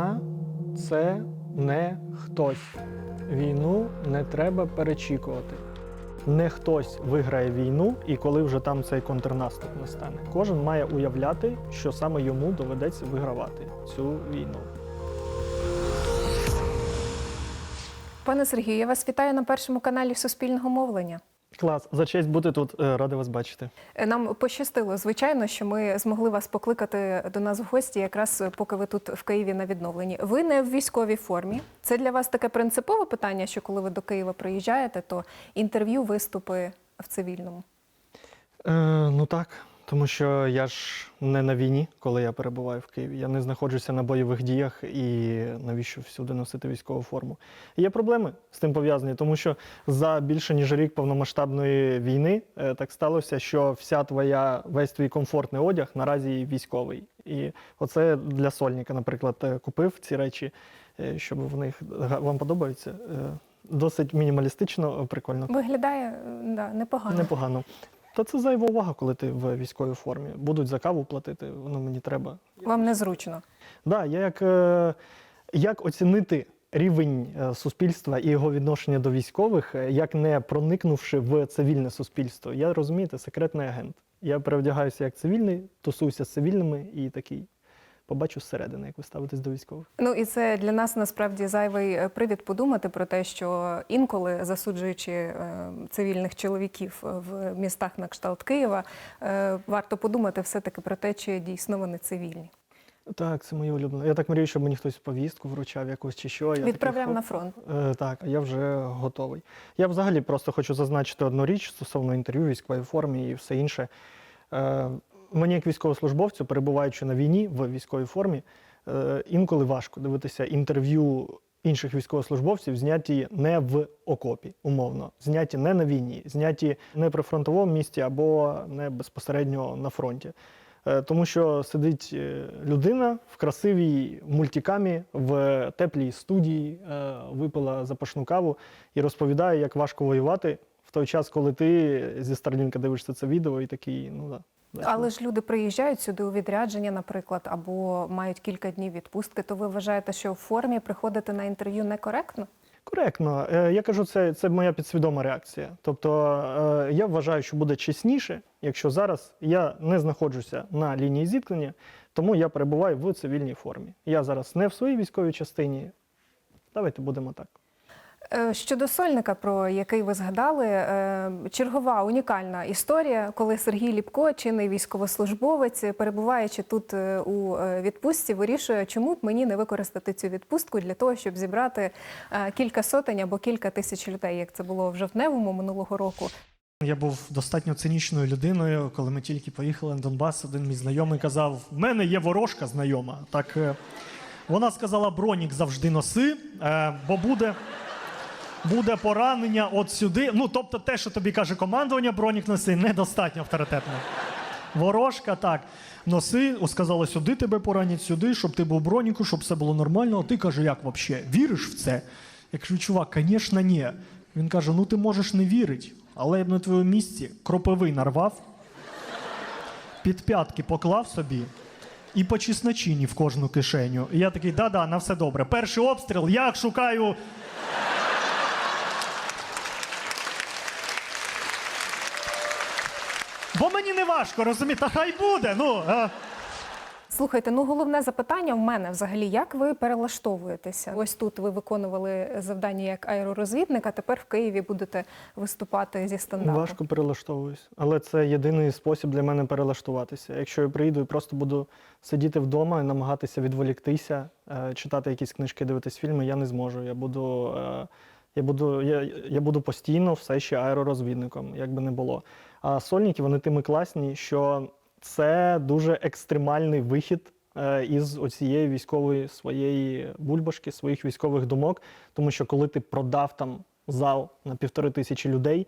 Війна це не хтось. Війну не треба перечікувати. Не хтось виграє війну, і коли вже там цей контрнаступ настане. Кожен має уявляти, що саме йому доведеться вигравати цю війну. Пане Сергію, я вас вітаю на першому каналі Суспільного мовлення. Клас, за честь бути тут, Ради вас бачити. Е, Нам пощастило, звичайно, що ми змогли вас покликати до нас в гості, якраз поки ви тут в Києві на відновленні. Ви не в військовій формі. Це для вас таке принципове питання, що коли ви до Києва приїжджаєте, то інтерв'ю, виступи в цивільному. Е, ну так, тому що я ж не на війні, коли я перебуваю в Києві. Я не знаходжуся на бойових діях і навіщо всюди носити військову форму. І є проблеми з тим пов'язані, тому що за більше ніж рік повномасштабної війни е, так сталося, що вся твоя весь твій комфортний одяг наразі військовий. І оце для сольника, наприклад, е, купив ці речі, е, щоб в них вам подобаються. Е, Досить мінімалістично, прикольно. Виглядає да, непогано. Непогано. Та це зайва увага, коли ти в військовій формі. Будуть за каву платити, воно мені треба. Вам незручно. Да, я як, е, як оцінити рівень е, суспільства і його відношення до військових, е, як не проникнувши в цивільне суспільство. Я розумієте, секретний агент. Я перевдягаюся як цивільний, тусуюся з цивільними і такий. Побачу зсередини, як ви ставитесь до військових. Ну і це для нас насправді зайвий е, привід подумати про те, що інколи засуджуючи е, цивільних чоловіків в містах на кшталт Києва, е, варто подумати все-таки про те, чи дійсно вони цивільні. Так, це моє улюблене. Я так мрію, щоб мені хтось повістку вручав якусь чи що. Я Відправляв хоп, на фронт. Е, так, я вже готовий. Я взагалі просто хочу зазначити одну річ стосовно інтерв'ю, військової формі і все інше. Е, мені, як військовослужбовцю, перебуваючи на війні в військовій формі, е, інколи важко дивитися інтерв'ю інших військовослужбовців, зняті не в окопі, умовно, зняті не на війні, зняті не при фронтовому місті або не безпосередньо на фронті. Е, Тому що сидить е, людина в красивій мультикамі в теплій студії, випила запашну каву і розповідає, як важко воювати в той час, коли ти зі Старлінка дивишся це відео і такий, ну да. Але ж люди приїжджають сюди у відрядження, наприклад, або мають кілька днів відпустки. То ви вважаєте, що в формі приходити на інтерв'ю некоректно? Коректно. Е, Я кажу, це, це моя підсвідома реакція. Тобто е, я вважаю, що буде чесніше, якщо зараз я не знаходжуся на лінії зіткнення, тому я перебуваю в цивільній формі. Я зараз не в своїй військовій частині. Давайте будемо так. Е, Щодо сольника, про який ви згадали, е, чергова унікальна історія, коли Сергій Ліпко, чинний військовослужбовець, перебуваючи тут е, у відпустці, вирішує, чому б мені не використати цю відпустку для того, щоб зібрати кілька сотень або кілька тисяч людей, як це було в жовтневому минулого року. Я був достатньо цинічною людиною, коли ми тільки поїхали на Донбас. Один мій знайомий казав: в мене є ворожка знайома. Так вона сказала: бронік завжди носи, бо буде. Буде поранення от сюди. Ну, тобто, те, що тобі каже командування, бронік носи, недостатньо авторитетно. Ворожка, так. Носи, сказала, сюди тебе поранять, сюди, щоб ти був броніку, щоб все було нормально. А ти каже, як взагалі? Віриш в це? Я кажу, чувак, звісно, ні. Він каже: ну ти можеш не вірити, але я б на твоєму місці кропиви нарвав, під п'ятки поклав собі і по чесночині в кожну кишеню. І я такий, да-да, на все добре. Перший обстріл, я шукаю. Бо мені не важко, розумієте, та хай буде. Ну, а. Слухайте, ну головне запитання в мене взагалі, як ви перелаштовуєтеся? Ось тут ви виконували завдання як аеророзвідник, а тепер в Києві будете виступати зі стендапом. Важко перелаштовуюсь, але це єдиний спосіб для мене перелаштуватися. Якщо я приїду і просто буду сидіти вдома і намагатися відволіктися, е, читати якісь книжки, дивитись фільми, я не зможу. Я буду, е, я буду, я, я буду постійно все ще аеророзвідником, як би не було. А сольники вони тими класні, що це дуже екстремальний вихід е, із оцієї військової своєї бульбашки, своїх військових думок. Тому що коли ти продав там зал на півтори тисячі людей,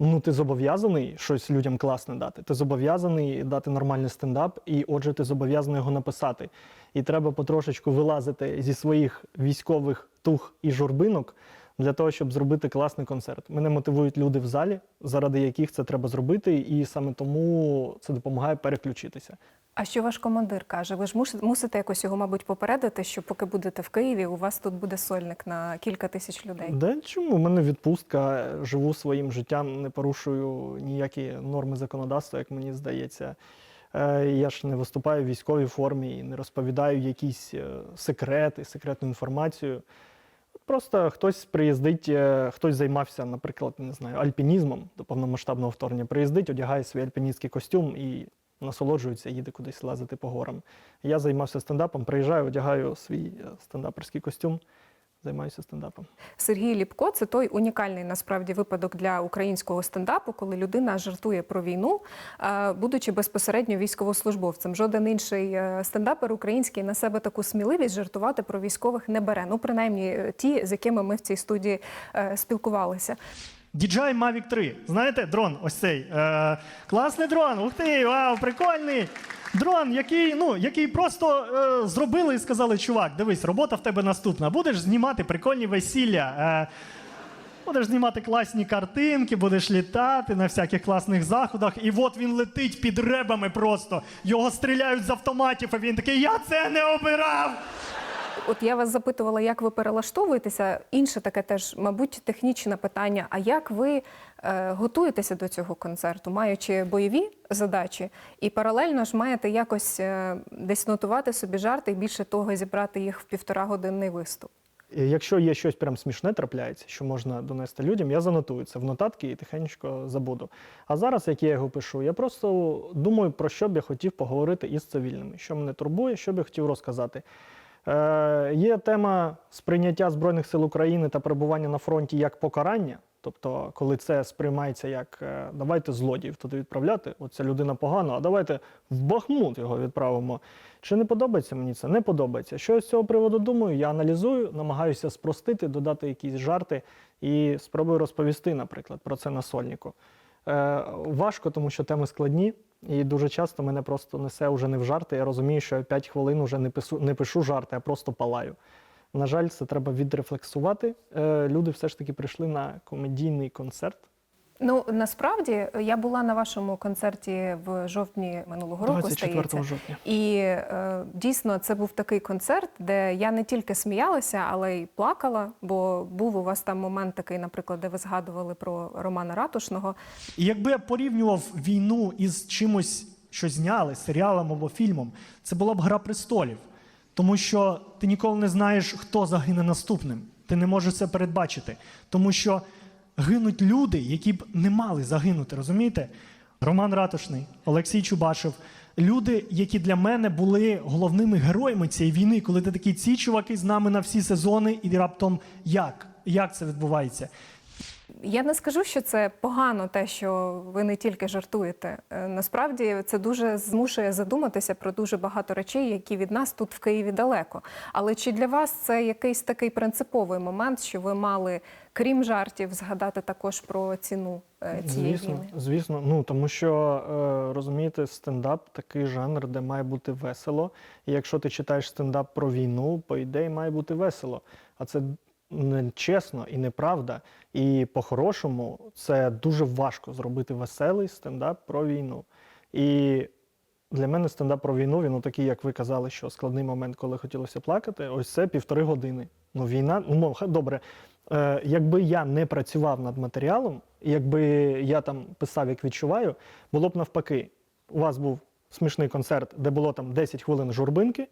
ну ти зобов'язаний щось людям класне дати. Ти зобов'язаний дати нормальний стендап, і отже, ти зобов'язаний його написати. І треба потрошечку вилазити зі своїх військових тух і журбинок. Для того, щоб зробити класний концерт. Мене мотивують люди в залі, заради яких це треба зробити, і саме тому це допомагає переключитися. А що ваш командир каже? Ви ж мусите якось його, мабуть, попередити, що поки будете в Києві, у вас тут буде сольник на кілька тисяч людей. Да чому? У мене відпустка, живу своїм життям, не порушую ніякі норми законодавства, як мені здається. Е, Я ж не виступаю в військовій формі і не розповідаю якісь е, секрети, секретну інформацію. Просто хтось приїздить, е, хтось займався, наприклад, не знаю, альпінізмом до повномасштабного вторгнення. Приїздить, одягає свій альпіністський костюм і насолоджується, їде кудись лазити по горам. Я займався стендапом, приїжджаю, одягаю свій е, стендаперський костюм, займаюся стендапом. Сергій Ліпко це той унікальний насправді випадок для українського стендапу, коли людина жартує про війну, е, будучи безпосередньо військовослужбовцем. Жоден інший е, стендапер український на себе таку сміливість жартувати про військових не бере. Ну, принаймні, е, ті, з якими ми в цій студії спілкувалися. DJI Mavic 3. Знаєте, дрон ось цей. Е, класний дрон. Ух ти, вау, прикольний. Дрон, який, ну, який просто е, зробили і сказали, чувак, дивись, робота в тебе наступна. Будеш знімати прикольні весілля. Е, Будеш знімати класні картинки, будеш літати на всяких класних заходах. І от він летить під ребами просто. Його стріляють з автоматів, а він такий, я це не обирав. От я вас запитувала, як ви перелаштовуєтеся. Інше таке теж, мабуть, технічне питання. А як ви готуєтеся до цього концерту, маючи бойові задачі, і паралельно ж маєте якось е, десь нотувати собі жарти і більше того зібрати їх в півтора годинний виступ? Якщо є щось прям смішне трапляється, що можна донести людям, я занотую це в нотатки і тихенько забуду. А зараз, як я його пишу, я просто думаю, про що б я хотів поговорити із цивільними, що мене турбує, що б я хотів розказати. Е, є тема сприйняття Збройних сил України та перебування на фронті як покарання. Тобто, коли це сприймається як е, давайте злодіїв туди відправляти, оця людина погана, а давайте в Бахмут його відправимо. Чи не подобається мені це? Не подобається. Що я з цього приводу думаю? Я аналізую, намагаюся спростити, додати якісь жарти і спробую розповісти, наприклад, про це на сольнику. Е, важко, тому що теми складні, і дуже часто мене просто несе вже не в жарти. Я розумію, що я 5 хвилин вже не пишу, не пишу жарти, а просто палаю. На жаль, це треба відрефлексувати. Е, люди все ж таки прийшли на комедійний концерт. Ну насправді я була на вашому концерті в жовтні минулого року. 24 здається. жовтня. І е, дійсно це був такий концерт, де я не тільки сміялася, але й плакала. Бо був у вас там момент такий, наприклад, де ви згадували про Романа Ратушного. І якби я порівнював війну із чимось, що зняли, серіалом або фільмом, це була б гра престолів. Тому що ти ніколи не знаєш, хто загине наступним. Ти не можеш це передбачити. Тому що гинуть люди, які б не мали загинути, розумієте? Роман Ратушний, Олексій Чубашев. Люди, які для мене були головними героями цієї війни, коли ти такий, ці чуваки з нами на всі сезони, і раптом як? Як це відбувається? Я не скажу, що це погано, те, що ви не тільки жартуєте. Е, Насправді це дуже змушує задуматися про дуже багато речей, які від нас тут в Києві далеко. Але чи для вас це якийсь такий принциповий момент, що ви мали, крім жартів, згадати також про ціну е, цієї Звісно, війни? звісно. Ну тому що е, розумієте, стендап такий жанр, де має бути весело. І якщо ти читаєш стендап про війну, по ідеї має бути весело. А це не чесно і неправда. І по-хорошому це дуже важко зробити веселий стендап про війну. І для мене стендап про війну, він такий, як ви казали, що складний момент, коли хотілося плакати, ось це півтори години. Ну, війна, ну добре. Е, якби я не працював над матеріалом, якби я там писав, як відчуваю, було б навпаки. У вас був смішний концерт, де було там 10 хвилин журбинки. Е,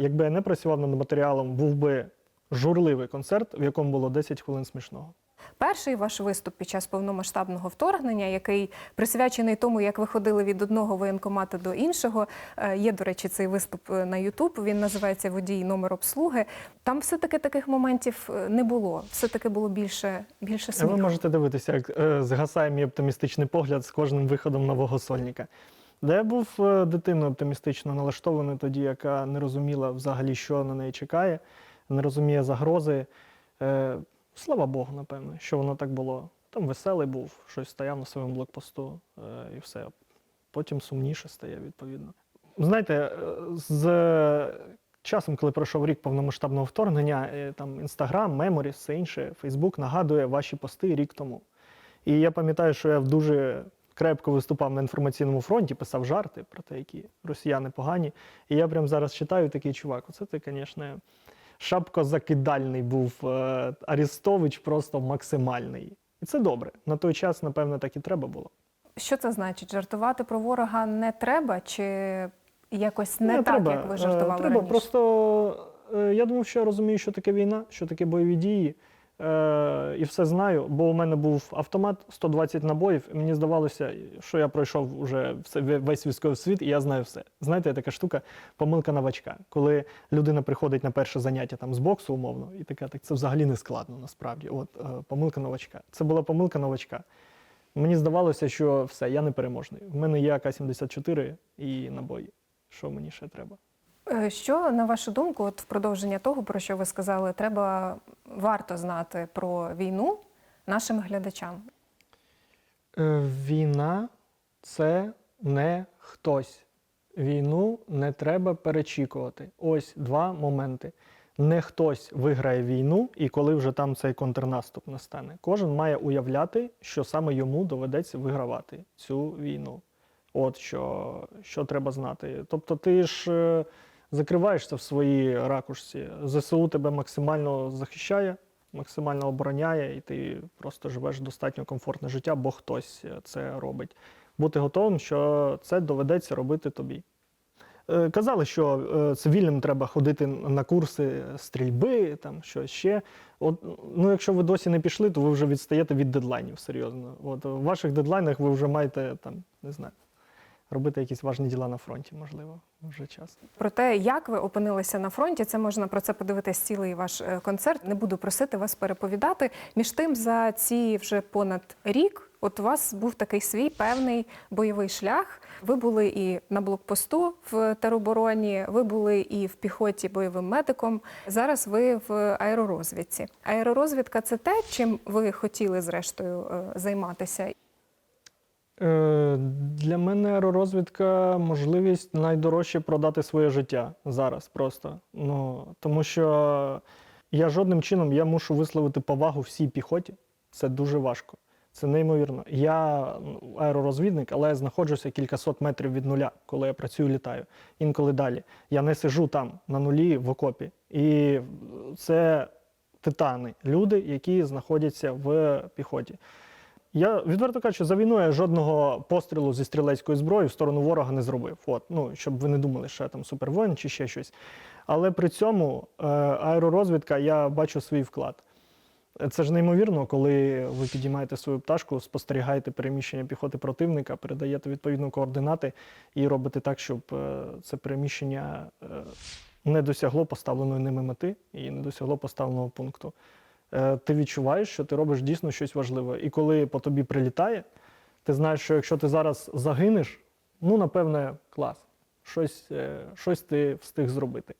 якби я не працював над матеріалом, був би журливий концерт, в якому було 10 хвилин смішного. Перший ваш виступ під час повномасштабного вторгнення, який присвячений тому, як ви ходили від одного воєнкомату до іншого. Е, Є, до речі, цей виступ е, на Ютуб. Він називається Водій номер обслуги. Там все-таки таких моментів е, не було. Все-таки було більше, більше сміху. Ви можете дивитися, як згасає мій оптимістичний погляд з кожним виходом нового сольника. Де я був дитиною оптимістично налаштований тоді, яка не розуміла взагалі, що на неї чекає, не розуміє загрози. Е, слава Богу, напевно, що воно так було. Там веселий був, щось стояв на своєму блокпосту е, і все. Потім сумніше стає, відповідно. Знаєте, е, з часом, коли пройшов рік повномасштабного вторгнення, е, там Інстаграм, Меморіс, все інше, Фейсбук нагадує ваші пости рік тому. І я пам'ятаю, що я дуже крепко виступав на інформаційному фронті, писав жарти про те, які росіяни погані. І я прямо зараз читаю такий чувак. Оце ти, звісно, шапкозакидальний був е, Арістович, просто максимальний. І це добре. На той час, напевно, так і треба було. Що це значить? Жартувати про ворога не треба, чи якось не, так, треба. як ви Е, жартували Треба. раніше? Просто е, я думав, що я розумію, що таке війна, що таке бойові дії. Е, і все знаю, бо у мене був автомат 120 набоїв, і мені здавалося, що я пройшов уже все, весь військовий світ, і я знаю все. Знаєте, така штука, помилка новачка. Коли людина приходить на перше заняття там з боксу, умовно, і така, так це взагалі не складно насправді. От е, помилка новачка. Це була помилка новачка. Мені здавалося, що все, я непереможний. В мене є АК-74 і набої. Що мені ще треба? Е, Що, на вашу думку, от в продовження того, про що ви сказали, треба варто знати про війну нашим глядачам? Е, Війна це не хтось. Війну не треба перечікувати. Ось два моменти. Не хтось виграє війну, і коли вже там цей контрнаступ настане. Кожен має уявляти, що саме йому доведеться вигравати цю війну. От що, що треба знати. Тобто, ти ж е, закриваєшся в своїй ракушці. ЗСУ тебе максимально захищає, максимально обороняє, і ти просто живеш достатньо комфортне життя, бо хтось е, це робить. Бути готовим, що це доведеться робити тобі. Е, Казали, що е, цивільним треба ходити на курси стрільби, там щось ще. От, ну, якщо ви досі не пішли, то ви вже відстаєте від дедлайнів, серйозно. От, в ваших дедлайнах ви вже маєте там, не знаю, робити якісь важні діла на фронті, можливо, вже час. Про те, як ви опинилися на фронті, це можна про це подивитись цілий ваш е, концерт. Не буду просити вас переповідати. Між тим, за ці вже понад рік, от у вас був такий свій певний бойовий шлях. Ви були і на блокпосту в теробороні, ви були і в піхоті бойовим медиком. Зараз ви в аеророзвідці. Аеророзвідка це те, чим ви хотіли зрештою е, займатися. Е, Для мене аеророзвідка можливість найдорожче продати своє життя зараз просто. Ну, тому що я жодним чином я мушу висловити повагу всій піхоті. Це дуже важко. Це неймовірно. Я ну, аеророзвідник, але я знаходжуся кількасот метрів від нуля, коли я працюю, літаю. Інколи далі. Я не сижу там на нулі в окопі. І це титани, люди, які знаходяться в піхоті. Я відверто кажучи, за війною я жодного пострілу зі стрілецької зброї в сторону ворога не зробив. От, ну, щоб ви не думали, що я там супервоїн чи ще щось. Але при цьому е, аеророзвідка, я бачу свій вклад. Це ж неймовірно, коли ви підіймаєте свою пташку, спостерігаєте переміщення піхоти противника, передаєте відповідно координати і робите так, щоб е, це переміщення е, не досягло поставленої ними мети і не досягло поставленого пункту. Е, Ти відчуваєш, що ти робиш дійсно щось важливе. І коли по тобі прилітає, ти знаєш, що якщо ти зараз загинеш, ну напевне, клас, щось, е, щось ти встиг зробити.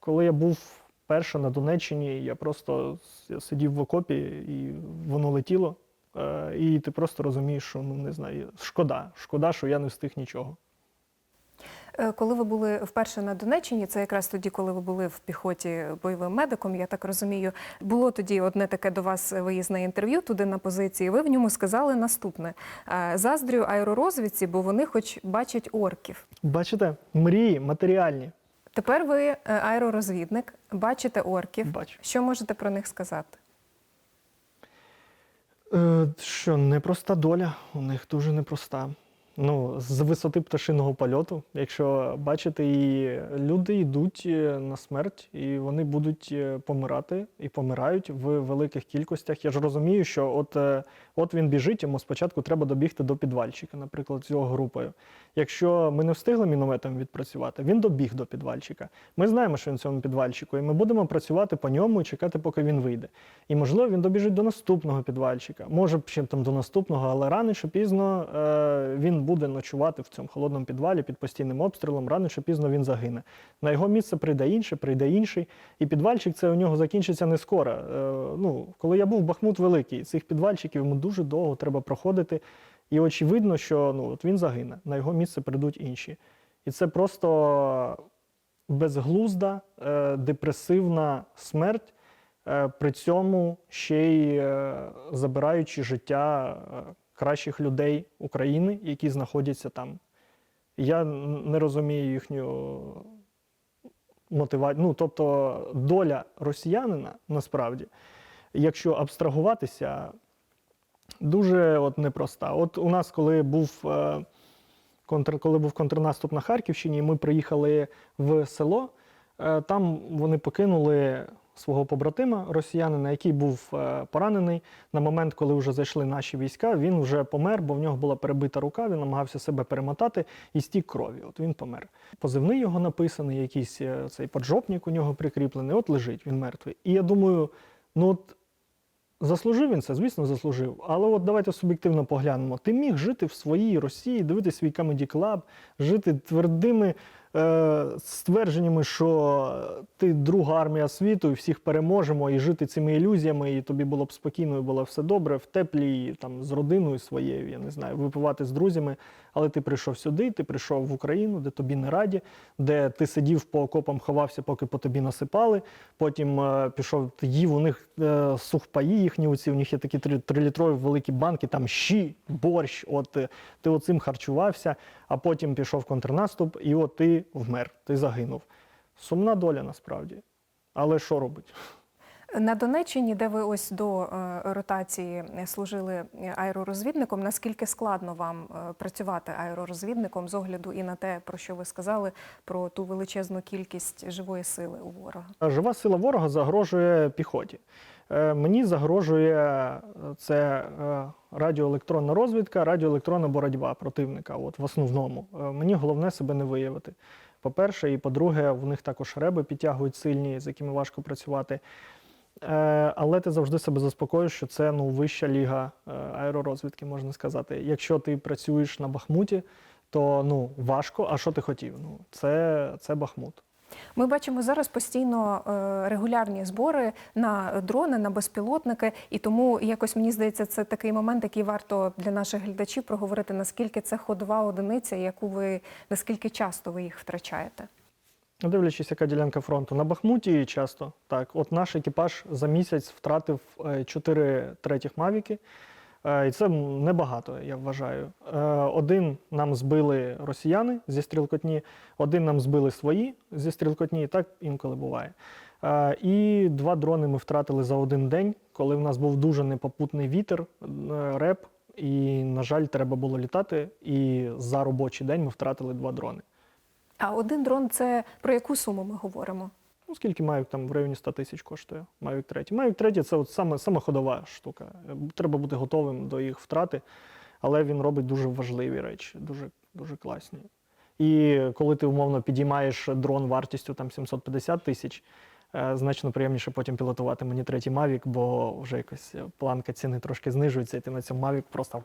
Коли я був перше на Донеччині, я просто сидів в окопі і воно летіло. Е, І ти просто розумієш, що ну не знаю, шкода, шкода, що я не встиг нічого. Е, Коли ви були вперше на Донеччині, це якраз тоді, коли ви були в піхоті бойовим медиком, я так розумію, було тоді одне таке до вас виїзне інтерв'ю туди на позиції. Ви в ньому сказали наступне: Е, заздрю аеророзвідці, бо вони хоч бачать орків. Бачите, мрії матеріальні. Тепер ви е, аеророзвідник, бачите орків. Бачу. Що можете про них сказати? Е, Що непроста доля, у них дуже непроста. Ну, з висоти пташиного польоту, якщо бачите, і люди йдуть е, на смерть, і вони будуть е, помирати і помирають в великих кількостях. Я ж розумію, що от, е, от він біжить, йому спочатку треба добігти до підвальчика, наприклад, з його групою. Якщо ми не встигли мінометом відпрацювати, він добіг до підвальчика. Ми знаємо, що він в цьому підвальчику, і ми будемо працювати по ньому і чекати, поки він вийде. І можливо він добіжить до наступного підвальчика. Може ще там до наступного, але рано чи пізно е, він буде ночувати в цьому холодному підвалі під постійним обстрілом. Рано чи пізно він загине. На його місце прийде інший, прийде інший. І підвальчик це у нього закінчиться не скоро. Е, ну, коли я був Бахмут великий, цих підвальчиків йому дуже довго треба проходити. І очевидно, що ну, от він загине, на його місце прийдуть інші. І це просто безглузда, е, депресивна смерть, е, при цьому ще й е, забираючи життя е, кращих людей України, які знаходяться там. Я не розумію їхню мотивацію. Ну, тобто, доля росіянина насправді, якщо абстрагуватися, дуже от непроста. От у нас, коли був. е, контр, коли був контрнаступ на Харківщині, ми приїхали в село. е, Там вони покинули свого побратима росіянина, який був е, поранений. На момент, коли вже зайшли наші війська, він вже помер, бо в нього була перебита рука, він намагався себе перемотати і стік крові. От він помер. Позивний його написаний, якийсь е, цей поджопник у нього прикріплений. От лежить, він мертвий. І я думаю, ну от Заслужив він це, звісно, заслужив. Але от давайте суб'єктивно поглянемо. Ти міг жити в своїй Росії, дивитися свій Comedy Club, жити твердими ствердженнями, що ти друга армія світу, і всіх переможемо, і жити цими ілюзіями, і тобі було б спокійно, і було все добре, в теплі, і, там, з родиною своєю, я не знаю, випивати з друзями. Але ти прийшов сюди, ти прийшов в Україну, де тобі не раді, де ти сидів по окопам, ховався, поки по тобі насипали. Потім е, пішов, їв у них е, сухпаї їхні, оці, у них є такі трилітрові великі банки, там щі, борщ. От е, ти оцим харчувався, а потім пішов контрнаступ, і от ти вмер, ти загинув. Сумна доля насправді. Але що робить? На Донеччині, де ви ось до е, ротації служили аеророзвідником, наскільки складно вам е, працювати аеророзвідником з огляду і на те, про що ви сказали, про ту величезну кількість живої сили у ворога? Жива сила ворога загрожує піхоті. Е, Мені загрожує е, це е, радіоелектронна розвідка, радіоелектронна боротьба противника. От в основному Е, мені головне себе не виявити. По-перше, і по-друге, в них також реби підтягують сильні, з якими важко працювати. Е, Але ти завжди себе заспокоюєш, що це ну, вища ліга е, аеророзвідки, можна сказати. Якщо ти працюєш на Бахмуті, то ну, важко. А що ти хотів? Ну, це, це Бахмут. Ми бачимо зараз постійно е, регулярні збори на дрони, на безпілотники, і тому якось мені здається, це такий момент, який варто для наших глядачів проговорити, наскільки це ходова одиниця, яку ви наскільки часто ви їх втрачаєте. Дивлячись, яка ділянка фронту. На Бахмуті часто так. От наш екіпаж за місяць втратив 4 третіх мавіки. Е, І це небагато, я вважаю. Е, Один нам збили росіяни зі стрілкотні, один нам збили свої зі стрілкотні, так інколи буває. Е, І два дрони ми втратили за один день, коли в нас був дуже непопутний вітер, е, реп, і, на жаль, треба було літати. І за робочий день ми втратили два дрони. А один дрон це про яку суму ми говоримо? Ну, скільки Mavic там в районі 100 тисяч коштує? Mavic 3. Mavic 3 це от саме, саме ходова штука. Е, Треба бути готовим до їх втрати, але він робить дуже важливі речі, дуже, дуже класні. І коли ти умовно підіймаєш дрон вартістю там 750 тисяч, е, значно приємніше потім пілотувати мені третій Mavic, бо вже якось планка ціни трошки знижується, і ти на цьому Mavic просто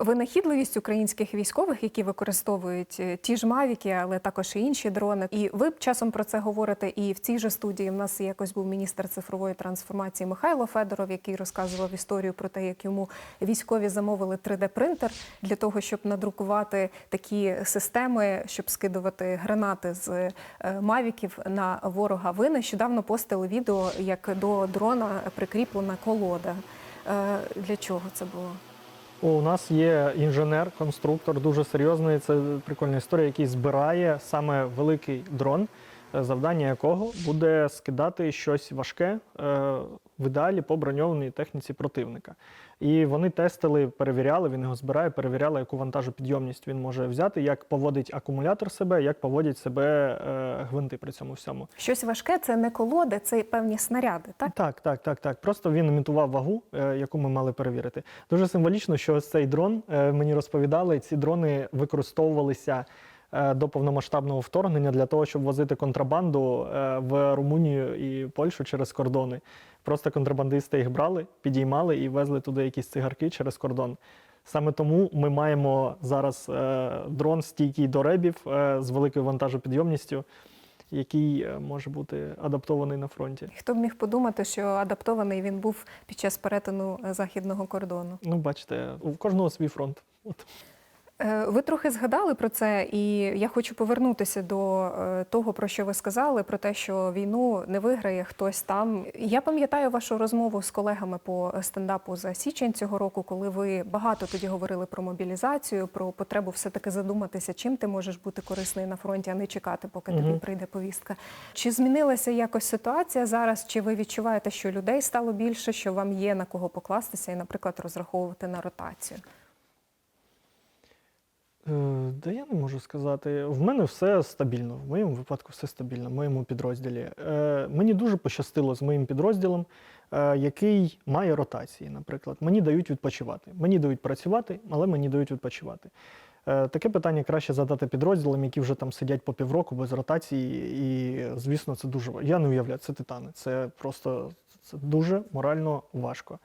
Винахідливість українських військових, які використовують е, ті ж мавіки, але також і інші дрони. І ви часом про це говорите. І в цій же студії в нас якось був міністр цифрової трансформації Михайло Федоров, який розказував історію про те, як йому військові замовили 3D-принтер для того, щоб надрукувати такі системи, щоб скидувати гранати з е, мавіків на ворога. Ви нещодавно постили відео, як до дрона прикріплена колода. Е, Для чого це було? У нас є інженер, конструктор дуже серйозний. Це прикольна історія, який збирає саме великий дрон, е, завдання якого буде скидати щось важке е, в ідеалі по броньованій техніці противника. І вони тестили, перевіряли, він його збирає, перевіряли, яку вантажопідйомність він може взяти, як поводить акумулятор себе, як поводять себе е, гвинти при цьому всьому. Щось важке це не колоди, це певні снаряди, так? Так, так, так, так. Просто він імітував вагу, е, яку ми мали перевірити. Дуже символічно, що ось цей дрон е, мені розповідали, ці дрони використовувалися е, до повномасштабного вторгнення для того, щоб возити контрабанду е, в Румунію і Польщу через кордони. Просто контрабандисти їх брали, підіймали і везли туди якісь цигарки через кордон. Саме тому ми маємо зараз е, дрон стійкий до ребів е, з великою вантажопідйомністю, який е, може бути адаптований на фронті. Хто б міг подумати, що адаптований він був під час перетину е, західного кордону? Ну, бачите, у кожного свій фронт. От. Е, Ви трохи згадали про це, і я хочу повернутися до е, того, про що ви сказали, про те, що війну не виграє хтось там. Я пам'ятаю вашу розмову з колегами по стендапу за січень цього року, коли ви багато тоді говорили про мобілізацію, про потребу все-таки задуматися, чим ти можеш бути корисний на фронті, а не чекати, поки тобі прийде повістка. Чи змінилася якось ситуація зараз? Чи ви відчуваєте, що людей стало більше, що вам є на кого покластися і, наприклад, розраховувати на ротацію? Е, Да я не можу сказати. В мене все стабільно. В моєму випадку все стабільно, в моєму підрозділі. Е, Мені дуже пощастило з моїм підрозділом, е, який має ротації, наприклад. Мені дають відпочивати. Мені дають працювати, але мені дають відпочивати. Таке питання краще задати підрозділам, які вже там сидять по півроку без ротації. І, звісно, це дуже ва- Я не уявляю, це титани. Це просто це дуже морально важко.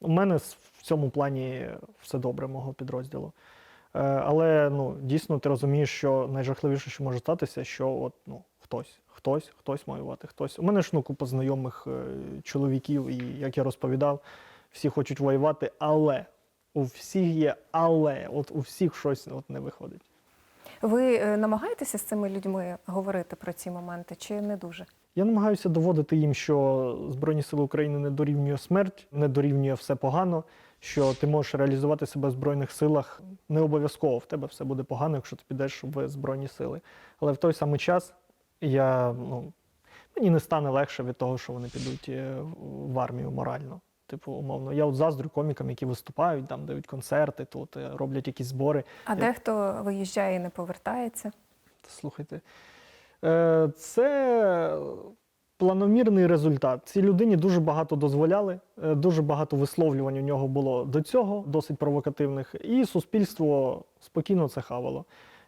У мене в цьому плані все добре, мого підрозділу. Е, Але ну, дійсно ти розумієш, що найжахливіше, що може статися, що от, ну, хтось, хтось, хтось воювати, хтось. У мене ж ну, купа знайомих е, чоловіків, і як я розповідав, всі хочуть воювати, але у всіх є але, от у всіх щось от не виходить. Ви е, намагаєтеся з цими людьми говорити про ці моменти, чи не дуже? Я намагаюся доводити їм, що Збройні Сили України не дорівнює смерть, не дорівнює все погано, що ти можеш реалізувати себе в Збройних силах. Не обов'язково в тебе все буде погано, якщо ти підеш в Збройні Сили. Але в той самий час я, ну, мені не стане легше від того, що вони підуть е, в армію морально. Типу, умовно, я от заздрю комікам, які виступають, там дають концерти, тут е, роблять якісь збори. А Я- дехто виїжджає і не повертається. Слухайте, е, це планомірний результат. Цій людині дуже багато дозволяли, е, дуже багато висловлювань у нього було до цього, досить провокативних, і суспільство спокійно це хавало.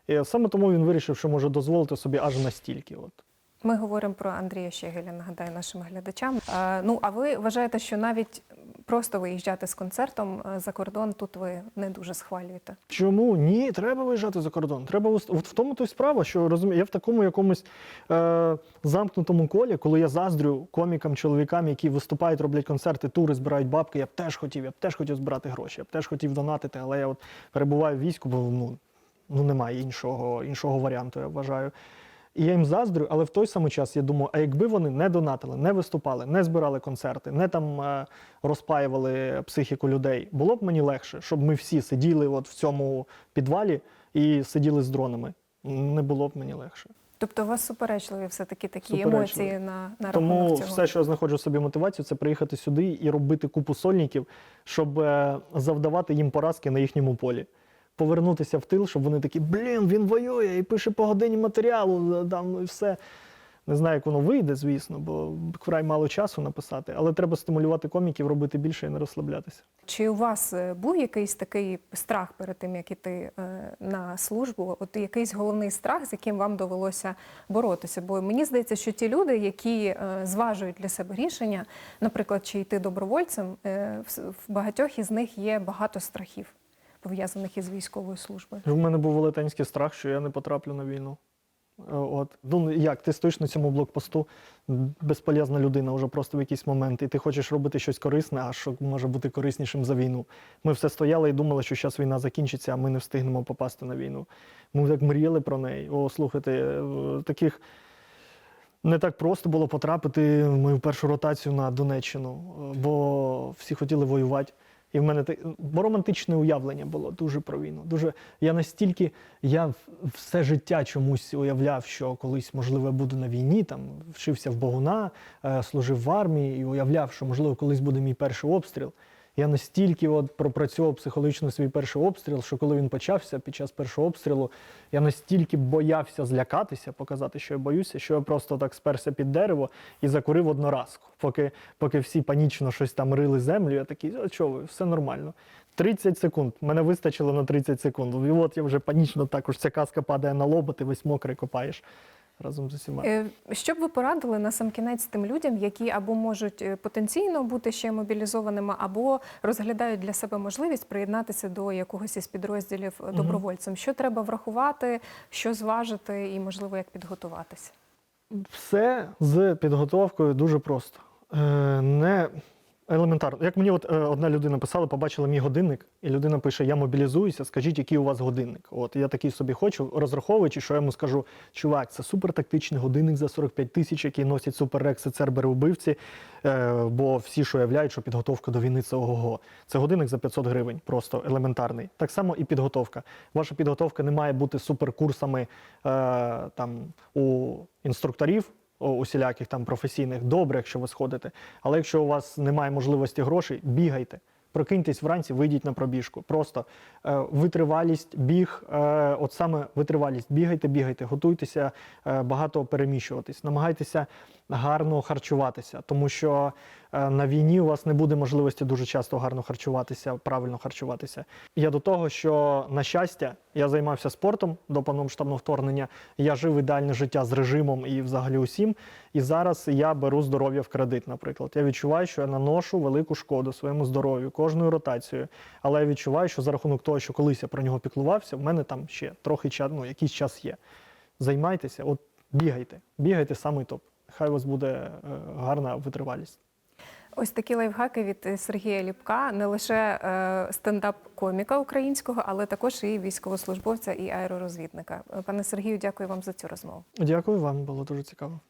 І саме тому він вирішив, що може дозволити собі аж настільки. От. Ми говоримо про Андрія Щегеля, нагадаю нашим глядачам. Е, Ну а ви вважаєте, що навіть просто виїжджати з концертом е, за кордон тут ви не дуже схвалюєте? Чому ні? Треба виїжджати за кордон. Треба от в тому то й справа, що розумію, я в такому якомусь е, замкнутому колі, коли я заздрю комікам, чоловікам, які виступають, роблять концерти, тури, збирають бабки. Я б теж хотів, я б теж хотів збирати гроші, я б теж хотів донатити, але я от перебуваю в війську, бо ну, ну немає іншого, іншого варіанту, я вважаю. І я їм заздрю, але в той самий час я думаю, а якби вони не донатили, не виступали, не збирали концерти, не там е, розпаювали психіку людей, було б мені легше, щоб ми всі сиділи от в цьому підвалі і сиділи з дронами. Не було б мені легше. Тобто у вас суперечливі все-таки такі Суперечливі. емоції на, на Тому рахунок цього? все, що я знаходжу собі мотивацію, це приїхати сюди і робити купу сольників, щоб е, завдавати їм поразки на їхньому полі. Повернутися в тил, щоб вони такі, блін, він воює і пише по годині матеріалу, е, там і все. Не знаю, як воно вийде, звісно, бо вкрай мало часу написати, але треба стимулювати коміків, робити більше і не розслаблятися. Чи у вас е, був якийсь такий страх перед тим, як іти е, на службу? От якийсь головний страх, з яким вам довелося боротися? Бо мені здається, що ті люди, які зважують для себе рішення, наприклад, чи йти добровольцем, в багатьох із них є багато страхів пов'язаних із військовою службою. У мене був велетенський страх, що я не потраплю на війну. Е, От. Ну, як, ти стоїш на цьому блокпосту, безполезна людина вже просто в якийсь момент, і ти хочеш робити щось корисне, а що може бути кориснішим за війну. Ми все стояли і думали, що зараз війна закінчиться, а ми не встигнемо попасти на війну. Ми так мріяли про неї. О, слухайте, е, таких не так просто було потрапити в мою першу ротацію на Донеччину, е, бо всі хотіли воювати. І в мене те- бо романтичне уявлення було дуже про війну. Дуже я настільки я все життя чомусь уявляв, що колись, можливо, я буду на війні, там вчився в Богуна, е, служив в армії і уявляв, що можливо колись буде мій перший обстріл. Я настільки от пропрацьовував психологічно свій перший обстріл, що коли він почався під час першого обстрілу, я настільки боявся злякатися, показати, що я боюся, що я просто так сперся під дерево і закурив одноразку. Поки, поки всі панічно щось там рили землю, я такий, а чого ви, все нормально. 30 секунд. Мене вистачило на 30 секунд. І от я вже панічно також ця каска падає на лоба, ти весь мокрий копаєш разом з усіма. Е, Що б ви порадили на сам кінець тим людям, які або можуть е, потенційно бути ще мобілізованими, або розглядають для себе можливість приєднатися до якогось із підрозділів е, добровольцем? Що треба врахувати, що зважити і, можливо, як підготуватися? Все з підготовкою дуже просто. Не Елементарно. Як мені от е, одна людина писала, побачила мій годинник, і людина пише: Я мобілізуюся, скажіть, який у вас годинник. От я такий собі хочу, розраховуючи, що я йому скажу: чувак, це супертактичний годинник за 45 тисяч, який носять суперрекси, цербери вбивці. Е, бо всі ж уявляють, що підготовка до війни це ого-го. Це годинник за 500 гривень, просто елементарний. Так само і підготовка. Ваша підготовка не має бути суперкурсами е, там у інструкторів усіляких там професійних, добре, якщо ви сходите. Але якщо у вас немає можливості грошей, бігайте. Прокиньтесь вранці, вийдіть на пробіжку. Просто е, витривалість, біг, е, от саме витривалість. Бігайте, бігайте, готуйтеся е, багато переміщуватись, намагайтеся гарно харчуватися, тому що е, на війні у вас не буде можливості дуже часто гарно харчуватися, правильно харчуватися. Я до того, що на щастя, я займався спортом до повномасштабного вторгнення. Я жив ідеальне життя з режимом і взагалі усім. І зараз я беру здоров'я в кредит, наприклад. Я відчуваю, що я наношу велику шкоду своєму здоров'ю кожною ротацією. Але я відчуваю, що за рахунок того, що колись я про нього піклувався, в мене там ще трохи ну, якийсь час є. Займайтеся, от бігайте, бігайте самий топ. Хай у вас буде е, гарна витривалість. Ось такі лайфхаки від е, Сергія Ліпка, не лише е, стендап-коміка українського, але також і військовослужбовця і аеророзвідника. Пане Сергію, дякую вам за цю розмову. Дякую вам, було дуже цікаво.